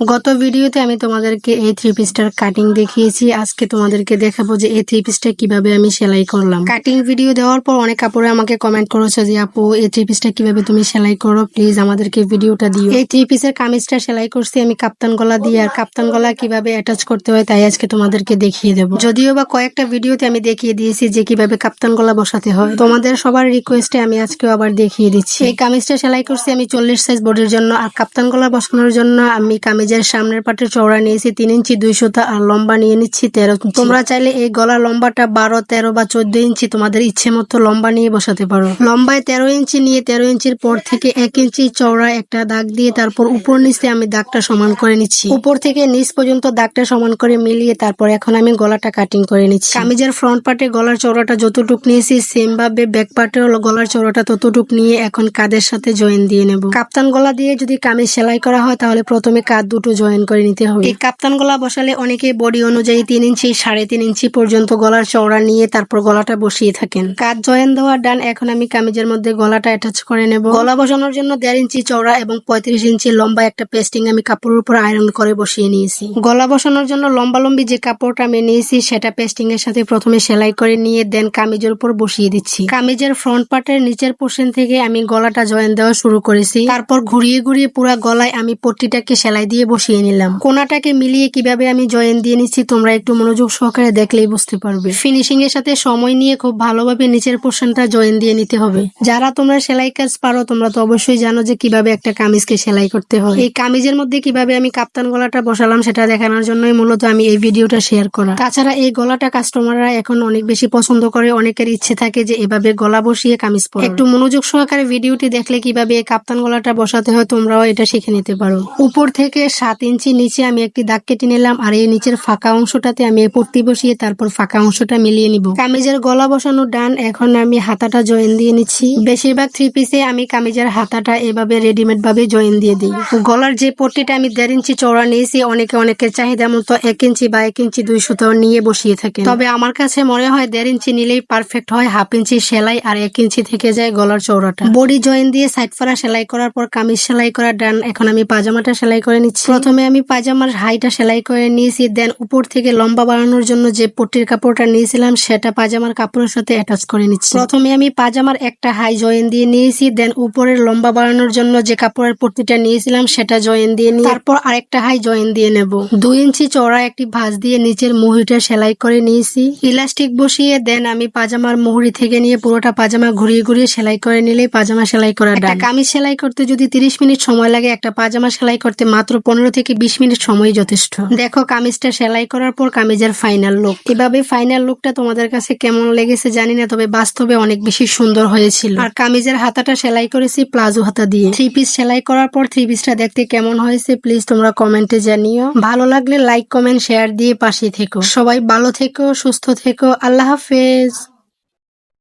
গত ভিডিওতে আমি তোমাদেরকে এই থ্রি পিসটার কাটিং দেখিয়েছি। আজকে তোমাদেরকে দেখাবো যে এই থ্রি পিসটা কীভাবে আমি সেলাই করলাম। কাটিং ভিডিও দেওয়ার পর অনেক কাপড়ে আমাকে কমেন্ট করেছে যে, আপু, এই থ্রি পিসটা কীভাবে তুমি সেলাই করো? প্লিজ আমাদেরকে ভিডিওটা দিও। এই থ্রি পিসের কামিজটা সেলাই করছি আমি কাপ্তান গলা দিয়ে, আর কাপ্তান গলা কীভাবে অ্যাটাচ করতে হয় তাই আজকে তোমাদেরকে দেখিয়ে দেবো। যদিও বা কয়েকটা ভিডিওতে আমি দেখিয়ে দিয়েছি যে কীভাবে কাপ্তান গলা বসাতে হয়। তোমাদের সবার রিকোয়েস্টে আমি আজকেও আবার দেখিয়ে দিচ্ছি। এই কামিজটা সেলাই করছি আমি চল্লিশ সাইজ বডির জন্য, আর কাপ্তান গলা বসানোর জন্য আমি কামিজের সামনের পাটে চওড়া নিয়েছি, তিন ইঞ্চি দুই সুতা আর লম্বা নিয়ে নিচ্ছি তেরো তোমরা চাইলে এই গলা লম্বাটা বারো, তেরো বা চোদ্দ ইঞ্চি তোমাদের ইচ্ছে মতো লম্বা নিয়ে বসাতে পারো। লম্বায় তেরো ইঞ্চি নিয়ে তেরো ইঞ্চির পর থেকে এক ইঞ্চি চওড়া একটা দাগ দিয়ে তারপর উপর নিচে আমি দাগটা সমান করে নিচ্ছি। উপর থেকে নিচ পর্যন্ত দাগটা সমান করে মিলিয়ে তারপর এখন আমি গলাটা কাটিং করে নিচ্ছি। কামিজের ফ্রন্ট পার্টে গলার চওড়াটা যতটুক নিয়েছি সেম ভাবে ব্যাক পার্টেও গলার চওড়াটা ততটুক নিয়ে এখন কাদের সাথে জয়েন দিয়ে নেব। কাপ্তান গলা দিয়ে যদি কামিজ সেলাই করা হয়, তাহলে প্রথমে কাঁধ দুটো জয়েন করে নিতে হবে। এই কাপ্তান গলা বসালে অনেকে বডি অনুযায়ী তিন ইঞ্চি, সাড়ে তিন ইঞ্চি পর্যন্ত গলার চওড়া নিয়ে তারপর গলাটা বসিয়ে থাকেন। কাঁধ জয়েন দেওয়ার ডান, এখন আমি কামিজের মধ্যে গলাটা অ্যাটাচ করে নেব। গলা বসানোর জন্য দেড় ইঞ্চি চওড়া এবং পঁয়ত্রিশ ইঞ্চি লম্বা একটা পেস্টিং আমি কাপড়ের উপর আয়রন করে বসিয়ে নিয়েছি। গলা বসানোর জন্য লম্বা লম্বি যে কাপড়টা আমি নিয়েছি, সেটা পেস্টিং এর সাথে প্রথমে সেলাই করে নিয়ে দেন কামিজের উপর বসিয়ে দিচ্ছি। কামিজের ফ্রন্ট পার্টের নিচের পোর্শন থেকে আমি গলাটা জয়েন দেওয়া শুরু করেছি। তারপর ঘুরিয়ে ঘুরিয়ে পুরো গলায় আমি পট্টিটাকে সেলাই দিয়ে বসিয়ে নিলাম। কোনাটাকে মিলিয়ে কীভাবে আমি জয়েন দিয়ে নিচ্ছি তোমরা একটু মনোযোগ সহকারে দেখলেই বুঝতে পারবে। ফিনিশিং এর সাথে সময় নিয়ে খুব ভালোভাবে নিচের পোর্শনটা জয়েন দিয়ে নিতে হবে। যারা তোমরা সেলাই কাজ পারো, তোমরা তো অবশ্যই জানো যে কীভাবে একটা কামিজকে সেলাই করতে হয়। এই কামিজের মধ্যে কীভাবে আমি কাপ্তান গলাটা বসালাম সেটা দেখানোর জন্যই মূলত আমি এই ভিডিওটা শেয়ার করা। তাছাড়া এই গলাটা কাস্টমাররা এখন অনেক বেশি পছন্দ করে, অনেকের ইচ্ছে থাকে যে এভাবে গলা বসিয়ে কামিজ পরা। একটু মনোযোগ সহকারে ভিডিওটি দেখলে কীভাবে এই কাপ্তান গলাটা বসাতে হয় তোমরাও এটা শিখে নিতে পারো। উপর থেকে সাত ইঞ্চি নিচে আমি একটি দাগ কেটে নিলাম, আর এই নিচের ফাঁকা অংশটাতে আমি পট্টি বসিয়ে তারপর ফাঁকা অংশটা মিলিয়ে নিব। কামিজের গলা বসানো ডান এখন আমি হাতাটা জয়েন দিয়ে নিচ্ছি। বেশিরভাগ থ্রি পিসে আমি কামিজের হাতাটা এভাবে রেডিমেড ভাবে জয়েন দিয়ে দিই। গলার যে পট্টিটা আমি দেড় ইঞ্চি চওড়া নিয়েছি, অনেকে অনেকের চাহিদা মতো এক ইঞ্চি বা এক ইঞ্চি দুই সুতাও নিয়ে বসিয়ে থাকে তবে আমার কাছে মনে হয় দেড় ইঞ্চি নিলেই পারফেক্ট হয়, হাফ ইঞ্চি সেলাই আর এক ইঞ্চি থেকে যায় গলার চওড়াটা। বডি জয়েন দিয়ে সাইড ফাড়া সেলাই করার পর কামিজ সেলাই করা ডান, এখন আমি পাজামাটা সেলাই করে নিচ্ছি। প্রথমে আমি পাজামার হাইটা সেলাই করে নিয়েছি দেন উপর থেকে লম্বা বাড়ানোর জন্য যে পট্টির কাপড়টা নিয়েছিলাম সেটা পাজামার কাপড়ের সাথে অ্যাটাচ করে নিচ্ছি। প্রথমে আমি পাজামার একটা হাই জয়েন দিয়ে নিয়েছি দেন উপরের লম্বা বাড়ানোর জন্য যে কাপড়ের পট্টিটা নিয়েছিলাম সেটা জয়েন দিয়ে নিয়ে তারপর আরেকটা হাই জয়েন দিয়ে নেব। দুই ইঞ্চি চওড়া একটি ভাঁজ দিয়ে নিচের মুহুরিটা সেলাই করে নিয়েছি। ইলাস্টিক বসিয়ে দেন আমি পাজামার মুহুরি থেকে নিয়ে পুরোটা পাজামা ঘুরিয়ে ঘুরিয়ে সেলাই করে নিলেই পাজামা সেলাই করা একটা কামিজ সেলাই করতে যদি তিরিশ মিনিট সময় লাগে একটা পাজামা সেলাই করতে মাত্র পনেরো থেকে বিশ মিনিট সময় যথেষ্ট। দেখো, কামিজটা সেলাই করার পর কামিজের ফাইনাল লুক এভাবে ফাইনাল লুকটা তোমাদের কাছে কেমন লেগেছে জানি না, তবে বাস্তবে অনেক বেশি সুন্দর হয়েছিল। আর কামিজের হাতাটা সেলাই করেছি প্লাজো হাতা দিয়ে। থ্রি পিস সেলাই করার পর থ্রি পিসটা দেখতে কেমন হয়েছে প্লিজ তোমরা কমেন্টে জানিও। ভালো লাগলে লাইক কমেন্ট শেয়ার দিয়ে পাশে থেকো। সবাই ভালো থেকো, সুস্থ থেকো। আল্লাহ হাফেজ।